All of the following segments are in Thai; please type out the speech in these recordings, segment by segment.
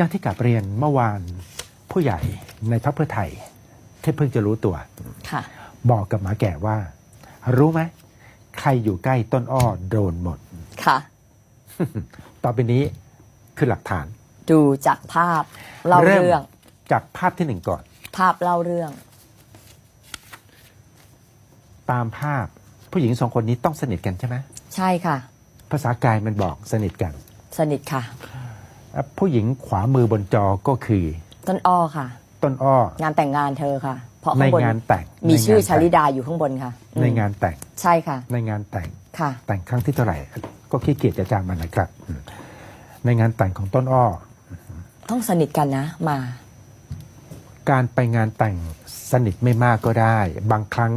อย่างที่กลับเรียนเมื่อวานผู้ใหญ่ในพรรคเพื่อไทยที่เพิ่งจะรู้ตัว ค่ะ บอกกับหมาแก่ว่า รู้ไหมใครอยู่ใกล้ต้นอ้อโดนหมด ค่ะ ต่อไปนี้คือหลักฐาน ดูจากภาพเล่าเรื่อง จากภาพที่หนึ่งก่อน ภาพเล่าเรื่อง ตามภาพผู้หญิงสองคนนี้ต้องสนิทกันใช่ไหมใช่ค่ะ ภาษากายมันบอกสนิทกัน สนิทค่ะ ผู้หญิงขวามือบนจอก็คือ ต้นอ้อค่ะ ต้นอ้อ งานแต่งงานเธอค่ะ เพราะในข้างบนงานแต่งมีชื่อในงนชาลิแต่งดาอยู่ข้างบนค่ะอืมในงานแต่งใช่ค่ะ ในงานแต่งค่ะ แต่งครั้งที่เท่าไหร่ ก็ขี้เกียจจะจำมันนะครับอืมในงานแต่งของต้นอ้อ ต้องสนิทกันนะมา การไปงานแต่งสนิทไม่มากก็ได้ บางครั้ง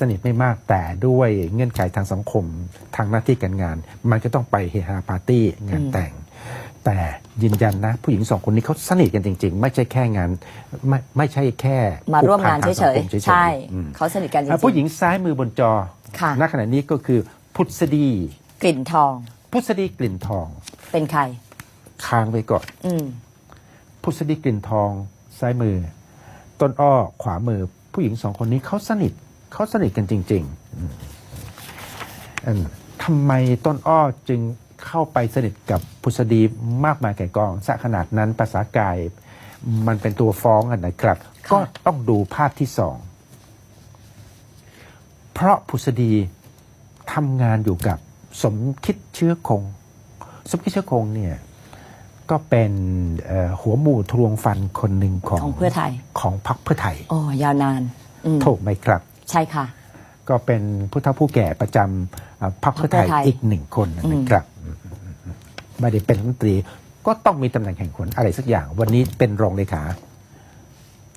สนิทไม่มากแต่ด้วยเงื่อนไขทางสังคมทางหน้าที่การงาน มันก็ต้องไปเฮฮาปาร์ตี้งานแต่ง แต่ยืนยันนะ ผู้หญิงสองคนนี้เขาสนิทกันจริง ๆ ไม่ใช่แค่งานไม่ไม่ใช่แค่มาร่วมงานผูกเฉพัทยสังคมๆใช่อืมเขาสนิทกันจริอะงผู้หญิงซ้ายมือบนจอค่ะณขณะนี้ก็คือพุทธดีๆกลิ่นทอง พุทธดีกลิ่นทอง เป็นใคร ค้างไว้ก่อนอืมพุทธดีกลิ่นทองซ้ายมือ ต้นอ้อขวามือ ผู้หญิงสองคนนี้เขาสนิทเขาสนิทกันจริงๆอืมอืมทำไมต้นอ้อจึง เข้าไปสนิทกับพุทธดีมากมายแก่กองสะขนาดนั้นภาษากาย มันเป็นตัวฟ้องกันนะครับค่ะก็ต้องดูภาพที่สอง เพราะพุทธดีทำงานอยู่กับสมคิดเชื้อคง สมคิดเชื้อคงเนี่ยก็เป็นเอ่อหัวหมู่ทรวงฟันคนหนึ่งของของเพื่อไทยของพรรคเพื่อไทยโอ้ยาวนานอืมถูกไหมครับ ใช่ค่ะ ก็เป็นผู้เฒ่าผู้แก่ประจำเอ่อพรรคเพื่อไทยพรรคเพื่อไทยอีกหนึ่งคนนะครับ ไม่ได้เป็นรัฐมนตรี ก็ต้องมีตำแหน่งแห่งคนอะไรสักอย่าง วันนี้เป็นรองเลขา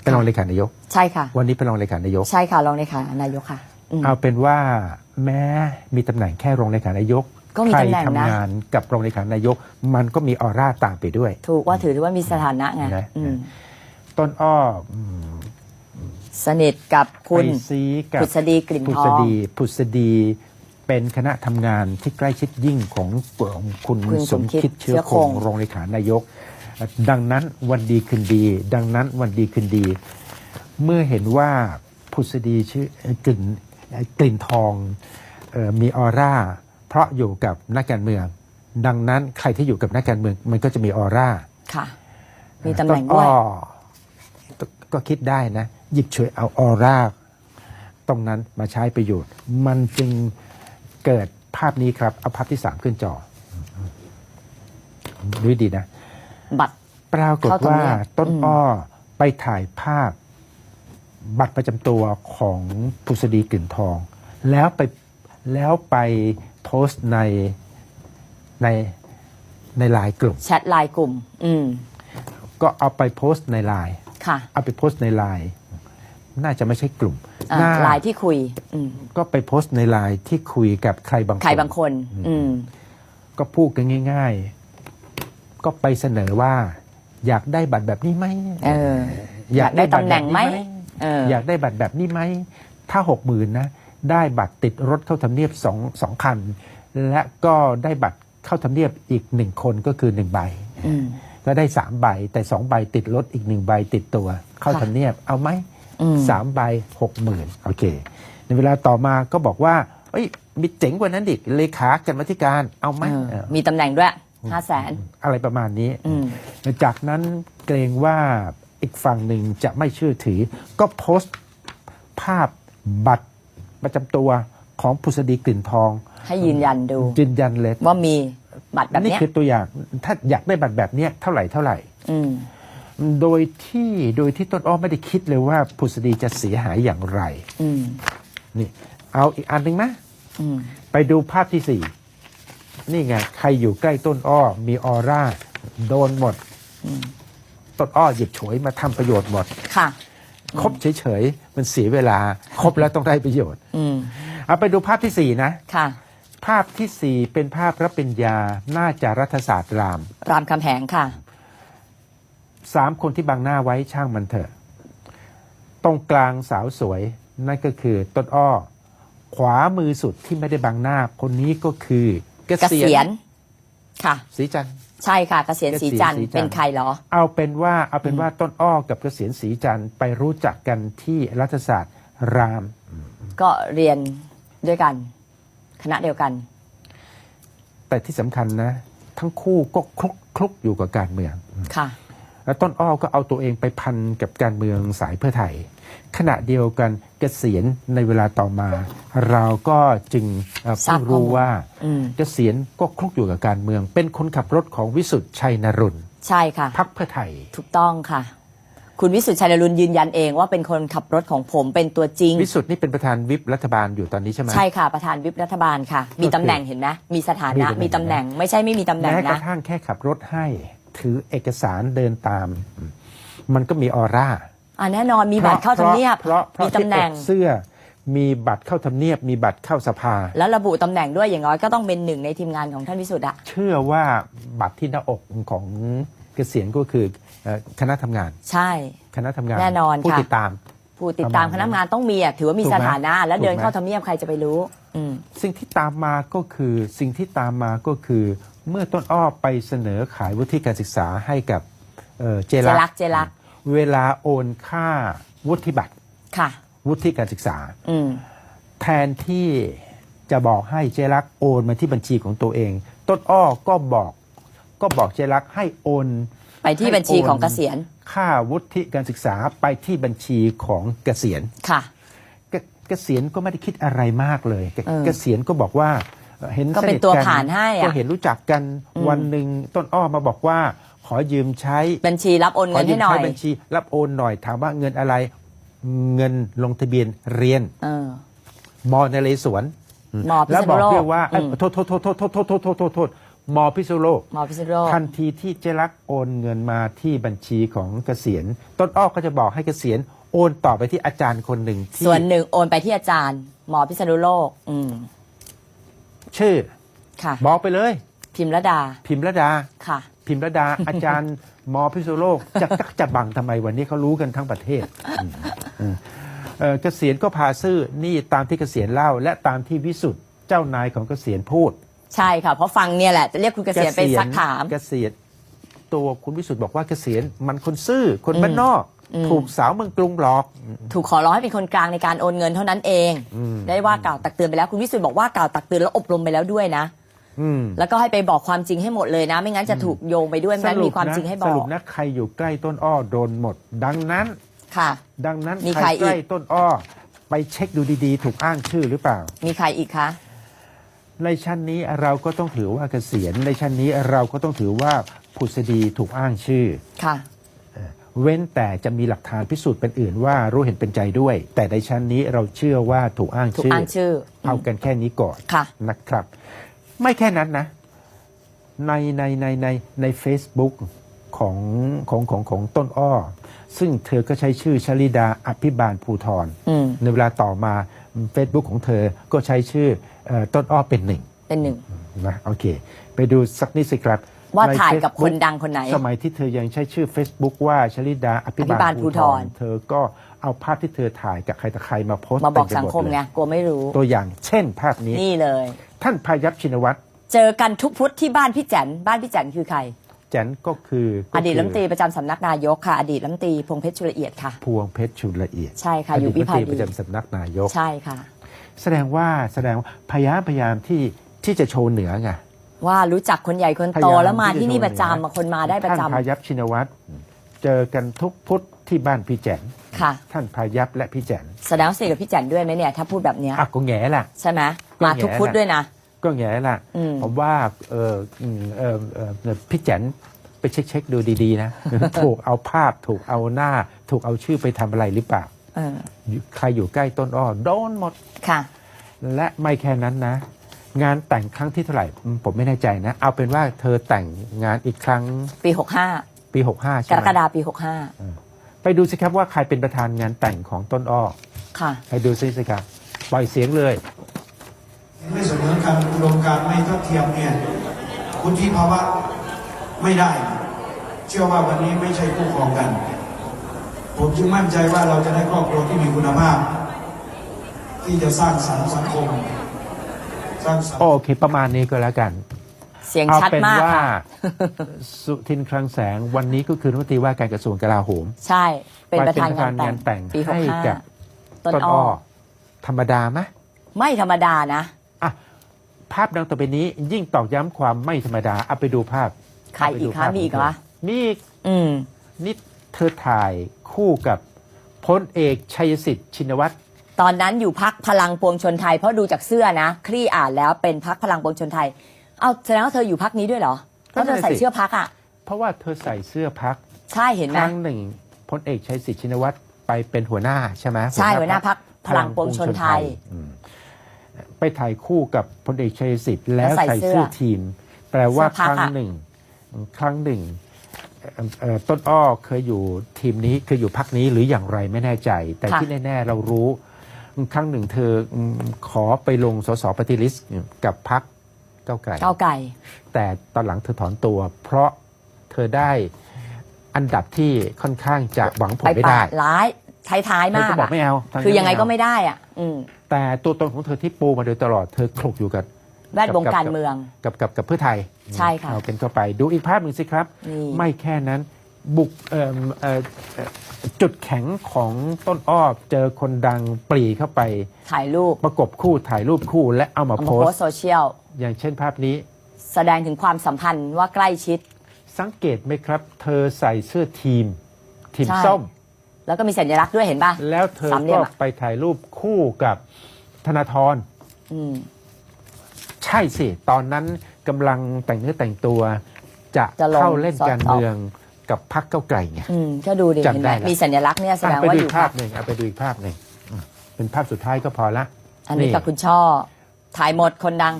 เป็นรองเลขานายก ใช่ค่ะ วันนี้เป็นรองเลขานายก ใช่ค่ะรองเลขานายกค่ะอืมเอาเป็นว่าแม้มีตำแหน่งแค่รองเลขานายกก็มีใครตำแหน่งนะทำงานกับรองเลขานายก มันก็มีออร่าตามไปด้วย ถูกว่าถือว่ามีสถานะไงนะอืมต้นอ้ออืมสนิทกับคุณไปซีกับพุทธดีกลิ่นพุทษองดีพุษดี เป็นคณะทำงานที่ใกล้ชิดยิ่งของของคุณคุณสมคิดสมคิดเชื้เชื้ออคคงงรองเลขานายก ดังนั้นวันดีคืนดี ดังนั้นวันดีคืนดี เมื่อเห็นว่าพุษดีชื่อกลิ่นกลิ่นทองเออมีออร่า เพราะอยู่กับนักการเมือง ดังนั้นใครที่อยู่กับนักการเมืองมันก็จะมีออร่า ค่ะ มีตำแหน่งด้วยต้อ้อก็คิดได้นะ หยิบฉวยเอาออร่า ตรงนั้นมาใช้ประโยชน์ มันจึง เกิดภาพนี้ครับ เอาภาพที่สามขึ้นจอดูให้ดีนะ บัตร ปรากฏเข้าตรงว่าเนี้ยต้นอืมอ้อไปถ่ายภาพ บัตรประจำตัวของพุษดีกลิ่นทอง แล้วไปแล้วไปโพสต์ในในในไลน์กลุ่มแชทไลน์กลุ่ม อืม ก็เอาไปโพสต์ในไลน์ค่ะ เอาไปโพสต์ในไลน์น่าจะไม่ใช่กลุ่ม อ่าน่าไลน์ที่คุยอืมก็ไปโพสต์ในไลน์ที่คุยกับใครบางคนใครบางคน อืม ก็พูดกันง่าย ๆ ก็ไปเสนอว่า อยากได้บัตรแบบนี้ไหมเออ อยากได้ตำแหน่งไหมเอออยากได้บัตรแบบนี้ไหม ถ้าหกหมื่นนะ ได้บัตรติดรถเข้าทำเนียบสองสองคัน และก็ได้บัตรเข้าทำเนียบอีกหนึ่งคนก็คือหนึ่งใบ อืม ก็ได้สามใบแต่สองใบติดรถอีกหนึ่งใบติดตัว เข้าค่ะ ทำเนียบเอาไหมอืม สามใบหกหมื่นโอเค ในเวลาต่อมาก็บอกว่าเอ้ยมีเจ๋งกว่านั้นดิเลขากันมาธิการเอาไหมเออเออมีตำแหน่งด้วยห้าแสนอะไรประมาณนี้อืมจากนั้นเกรงว่าอีกฝั่งหนึ่งจะไม่เชื่อถือ ก็โพสต์ภาพบัตรประจำตัวของพุษดีกลิ่นทอง ให้ยืนยันดู ยืนยันเลยว่ามีบัตรแบบนี่เนี้ยคือตัวอย่างถ้าอยากได้บัตรแบบเนี้ยเท่าไหร่เท่าไหร่อืม โดยที่โดยที่ต้นอ้อไม่ได้คิดเลยว่าพุษดีจะเสียหายอย่างไรอืมนี่ เอาอีกอันหนึ่งไหมอืมไปดูภาพที่สี่นี่ไง ใครอยู่ใกล้ต้นอ้อ มีออร่า โดนหมดต้นอ้อหยิบฉวยมาทำประโยชน์หมด ค่ะคบเฉยๆ มันเสียเวลา ครบแล้วต้องได้ประโยชน์ อืมเอาไปดูภาพที่สี่นะ ค่ะ ภาพที่สี่เป็นภาพรับปริญญาน่าจะรัฐศาสตร์ราม รามคำแหงค่ะ สามคนที่บังหน้าไว้ช่างมันเถอะ ตรงกลางสาวสวยนั่นก็คือต้นอ้อ ขวามือสุดที่ไม่ได้บังหน้า คนนี้ก็คือเกเกษีษียยณณค่ะศรีจันทร์ใช่ค่ะเกษียณศรีจันทร์เกษียณศรีจันทร์เป็นใครเหรอ เอาเป็นว่าเอาเป็นว่าต้นอ้อกับเกษียณศรีจันทร์ไปรู้จักกันที่รัฐศาสตร์ราม ก็เรียนด้วยกัน คณะเดียวกัน แต่ที่สำคัญนะ ทั้งคู่ก็คลุกคลุกอยู่กับการเมืองค่ะ แล้วต้นอ้อก็เอาตัวเองไปพันกับการเมืองสายเพื่อไทย ขณะเดียวกันเกษียณในเวลาต่อมา เราก็จึงเอ่อทราเพิ่บงรู้ข้อมูลว่าอืมเกษียณก็คลุกอยู่กับการเมือง เป็นคนขับรถของวิสุทธ์ชัยนรุนใช่ค่ะพักเพื่อไทยถูกต้องค่ะ คุณวิสุทธิ์ชัยนรุนยืนยันเองว่าเป็นคนขับรถของผมเป็นตัวจริง วิสุทธ์นี่เป็นประธานวิปรัฐบาลอยู่ตอนนี้ใช่ไหมใช่ค่ะประธานวิปรัฐบาลค่ะ มีตำแหน่งเห็นไหมมีสถานะมีมีตำตำแหแหน่น่งงไม่ใช่ไม่มีตำแหน่งแม้กระนะทั่งแค่ขับรถให้ ถือเอกสารเดินตาม มันก็มีออร่าอ่าแน่นอนมีบัตรเข้าทำเนียบเพราะเพราะมีตำแหน่งที่อกเสื้อมีบัตรเข้าทำเนียบ มีบัตรเข้าสภา แล้วระบุตำแหน่งด้วยอย่างน้อยก็ต้องเป็นหนึ่งในทีมงานของท่านวิสุทธ์อะเชื่อว่าบัตรที่หน้าอกของเกษียณก็คือเอ่อคณะทำงาน ใช่ คณะทำงานแน่นอนผู้ค่ะติดตาม ผู้ติดตามประคมาณณะทำงานต้องมีอะถือว่ามีถูกสไหมถานะ แล้วเดินถูกไหมเข้าทำเนียบใครจะไปรู้อืมสิ่งที่ตามมาก็คือสิ่งที่ตามมาก็คือ เมื่อต้นอ้อไปเสนอขายวุฒิการศึกษาให้กับเอ่อเจเจรัรักเจรักเวลาโอนค่าวุฒิบัตรค่ะ วุฒิการศึกษา อืม แทนที่จะบอกให้เจรักโอนมาที่บัญชีของตัวเอง ต้นอ้อก็บอกก็บอกเจรักให้โอนไปที่บัญชีของเกษียณ ค่าวุฒิการศึกษาไปที่บัญชีของเกษียณค่ะเกเกษียณก็ไม่ได้คิดอะไรมากเลย เกเออเกษียณก็บอกว่าเอ่อเห็นก็เป็นสทตัวผ่านให้อะก็เห็นรู้จักกันอืมวันหนึ่งต้นอ้อมาบอกว่า ขอยืมใช้บัญชีรับโอนขอเงินยืให้มหน่อใช้ยบัญชี รับโอนหน่อยถามว่าเงินอะไรเงินลงทะเบียนเรียนเออมอนเรศวรมพิแล้วษบณุอกโลด้กวยว่าเอ้ยอืมโทษโทษโทษโทษโทษโทษโทษโทษโทษโทษ มอพิษณุโลกมพิษณุโลก ทันทีที่เจรักโอนเงินมาที่บัญชีของเกษียณ ต้นอ้อก็จะบอกให้เกษียณโอนต่อไปที่อาจารย์คนหนึ่งที่ส่วนหนึ่งโอนไปที่อาจารย์ หมอพิษณุโลก อืมชื่อ ค่ะ บอกไปเลย พิมรดา พิมรดา ค่ะ พิมรดา อาจารย์มอพิษณุโลกจะกักจะบังทำไมวันนี้เขารู้กันทั้งประเทศอืมอืมเอ่อเกษียณก็พาซื่อนี่ตามที่เกษียณเล่า และตามที่วิสุทธ์เจ้านายของเกษียณพูด ใช่ค่ะ เพราะฟังเนี่ยแหละจะเรียกคุณเกษียณไปซักถาม เกษียณตัวคุณวิสุทธ์บอกว่าเกษียณมันคนซื่อคนอืมบ้านนอกอืมถูกสาวเมืองกรุงหลอก ถูกขอร้องให้เป็นคนกลางในการโอนเงินเท่านั้นเองอืมได้ว่ากล่าวตักเตือนไปแล้วคุณวิสุทธ์บอกว่ากล่าวตักเตือนแล้วอบรมไปแล้วด้วยนะอืมแล้วก็ให้ไปบอกความจริงให้หมดเลยนะ ไม่งั้นจะถูกโยงไปด้วยไม่งั้นมีความจริงให้บสอรุกปนะใครอยู่ใกล้ต้นอ้อโดนหมด ดังนั้นค่ะ ดังนั้นมีใครใครอีกใกล้ต้นอ้อ ไปเช็คดูดีๆ ถูกอ้างชื่อหรือเปล่า มีใครอีกคะ ในชั้นนี้เราก็ต้องถือว่าเกษียณในชั้นนี้เราก็ต้องถือว่าผุษดีถูกอ้างชื่อ ค่ะ เว้นแต่จะมีหลักฐานพิสูจน์เป็นอื่นว่ารู้เห็นเป็นใจด้วย แต่ในชั้นนี้เราเชื่อว่าถูกอ้างถูกชื่ออ้างชื่อเอากันแค่นี้ก่อนค่ะ นะครับ ไม่แค่นั้นนะ ในในในในใน Facebook ของของของของต้นอ้อ ซึ่งเธอก็ใช้ชื่อชลิดาอภิบาลภูทรอืมในเวลาต่อมา Facebook ของเธอก็ใช้ชื่อเออต้นอ้อเป็นหนึ่งเป็นหนึ่ง นะโอเค ไปดูสักนิดสิครับว่าในถ่ายกับ Facebook คนดังคนไหน สมัยที่เธอยังใช้ชื่อ Facebook ว่าชลิดาอภิอภิบาบาลลภูภูธธร รเธอก็เอาภาพที่เธอถ่ายกับใครต่อใครมาโพสต์มาบอกเต็สังปหดคมเลยไงกลัวไม่รู้ ตัวอย่างเช่นภาพนี้ นี่เลย ท่านพายัพชินวัตร เจอกันทุกพุธที่บ้านพี่แจนบ้านพี่แจนคือใคร แจนก็คือก็อคือดีตรัฐมนตรีประจำสำนักนายกค่ะ อดีตรัฐมนตรีพงษ์เพชรชุลเอียดค่ะ พวงเพชรชุลละเอียดใช่ค่ะออยู่ดีตวิรัฐมนตรีภาดีประจำสำนักนายก ใช่ค่ะ แสดงว่าแสดงว่าพยายามพยายามที่ที่จะโชว์เหนือไงว่ารู้จักคนใหญ่คนพโตยายามแล้วมาที่ที่จะนี่โชว์ประจำเหนือมาคนมาได้ประจำท่านพายัพชินวัตรเจอกันทุกพุธที่บ้านพี่แจนค่ะ ท่านพายัพและพี่แจนแสดงว่าสนิทกับพี่แจนด้วยไหมเนี่ยถ้าพูดแบบเนี้ยอะก็แง่ละใช่ไหมก็มาแง่ทุกพุธแหละ ด้วยนะก็แง่ละอืมผมว่าเอออืมเออเออพี่แจนไปเช็คเช็คดูดีๆนะ ถูกเอาภาพถูกเอาหน้า ถูกเอาชื่อไปทำอะไรหรือเปล่าเออใครอยู่ใกล้ต้นอ้อโดนหมดค่ะ และไม่แค่นั้นนะ งานแต่งครั้งที่เท่าไหร่อืมผมไม่แน่ใจนะ เอาเป็นว่าเธอแต่งงานอีกครั้ง ปี65ปี65กใช่รไหมกฎาคมปีไปดูสิครับว่าใครเป็นประธานงานแต่งของต้นอ้อ65ค่ะ ไปดูสิสิครับปล่อยเสียงเลย ไม่เสมอกันอุดมการณ์ไม่เท่าเทียมเนี่ยคุณที่ภาวะไม่ได้ เชื่อว่าวันนี้ไม่ใช่คู่ครองกัน ผมจึงมั่นใจว่าเราจะได้ครอบครัวที่มีคุณภาพ ที่จะสร้างสรรค์สังคมสร้างสรรค์โอเคประมาณนี้ก็แล้วกันเสียงเอาชัดเป็นมากว่าค่ะสุทินคลังแสงวันนี้ก็คือรัฐมนตรีว่าการกระทรวงกลาโหม ใช่ เป็นประธานไปเป็นประธานงานแต่งงานแต่งปีหให้กห้ากับต้นต้นอ้อ้ออธรรมดาไหมไม่ธรรมดานะอะ ภาพดังต่อไปนี้ยิ่งตอกย้ำความไม่ธรรมดาเอาไปดูภาพใครอีกคะเาไปดูภาพมีอีกเหรอขงธมีอีกอืมนี่เธอถ่ายคู่กับพลเอกชัยสิทธิ์ชินวัตรตอนนั้นอยู่พักพลังปวงชนไทยเพราะดูจากเสื้อนะ คลี่อ่านแล้วเป็นพักพลังปวงชนไทย เอาแสดงว่าเธออยู่พักนี้ด้วยเหรอเพราะเธอใส่เสื้อพักอะ เพราะว่าเธอใส่เสื้อพักใช่เห็นคไหมรั้งหนึ่งพลเอกชัยสิทธิ์ชินวัตรไปเป็นหัวหน้าใช่ไหมใช่หัวหน้าพรรคพลังปวงชนไทยอืม ไปถ่ายคู่กับพลเอกชัยสิทธิ์แล้วแล้วใส่ใส่เสื้อเสื้อทีม แปลว่าเสื้อคพักรั้งอะหนึ่ง ครั้งหนึ่งเอ่อเอ่อต้นอ้อเคยอยู่ทีมนี้เคยอยู่พักนี้หรืออย่างไรไม่แน่ใจ แต่ที่แน่ ๆ เรารู้ ครั้งหนึ่งเธออืมขอไปลงสสปฏิลิสกับพักเก้าวไกล ก้าวไก่ แต่ตอนหลังเธอถอนตัว เพราะเธอได้อันดับที่ค่อนข้างจะหวังผลไปไม่ปาได้ดร้ายท้ายเธๆอมากก็บอกอะไม่เอาทาคือยังไงเาก็ไม่ได้อะ อืม แต่ตัวตนของเธอที่ปูมาโดยตลอดเธอคลุกอยู่กับแวดวงการเมือง กับกับกับเพื่อไทยใช่ค่ะเอาเป็นเข้าไปดูอีกภาพหนึ่งสิครับ นี่ ไม่แค่นั้นบุกเอิ่มเอ่อเอ่อจุดแข็งของต้นอ้อเจอคนดังปรีเข้าไป ถ่ายรูปประกบคู่ถ่ายรูปคู่และเอามาเอาโพมาโพสสต์ต์โซเชียล อย่างเช่นภาพนี้ แสดงถึงความสัมพันธ์ว่าใกล้ชิด สังเกตไหมครับ เธอใส่เสื้อทีม ทีมใช่ ส้ม แล้วก็มีสัญลักษณ์ด้วยเห็นป่ะ แล้วเธอสามเหลี่ก็ยมอะ ไปถ่ายรูปคู่กับธนาธร อืม ใช่สิ ตอนนั้นกำลังแต่งเนื้อแต่งตัว จะจะลงเข้าเล่นสอดการเมืองกับพรรคเก้าวไกลไง อืมก็ดูดิจำเห็นไหได้มละมีสัญลักษณ์เนี่ยแสดงอะไปว่าดูออียู่กภาพหนึ่งเอาไปดูอีกภาพหนึ่งอืมเป็นภาพสุดท้ายก็พอละ อันนี้กับคุณช่อ ถ่ายหมดคนดัง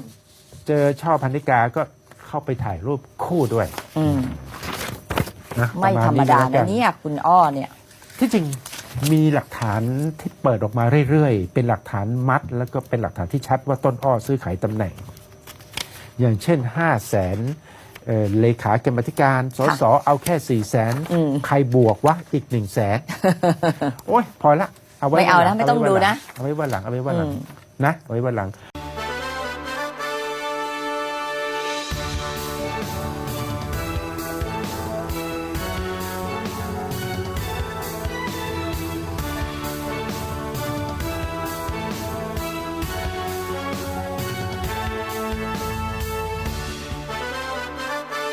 เจอช่อพันนิกาก็เข้าไปถ่ายรูปคู่ด้วยอืม นะไม่ปะธรรมณดาแล้วกั นะเนี่ยคุณอ้อเนี่ย ที่จริงมีหลักฐานที่เปิดออกมาเรื่อยๆ เป็นหลักฐานมัด แล้วก็เป็นหลักฐานที่ชัดว่าต้นอ้อซื้อขายตำแหน่ง อย่างเช่น 5 0 0แสนเอ่อเลขากรรมาธิการ สสเอาแค่4ี่แสนอืมใครบวกวะอีก1นึ่งแสนโอ้ยพอละ เอาไว้ไม่เอาวันหลันะไม่ต้องเาว้ดูวัหลันะ เอาไว้วันหลังเอาไว้วันหลังอืมนะ เอาไว้วันหลัง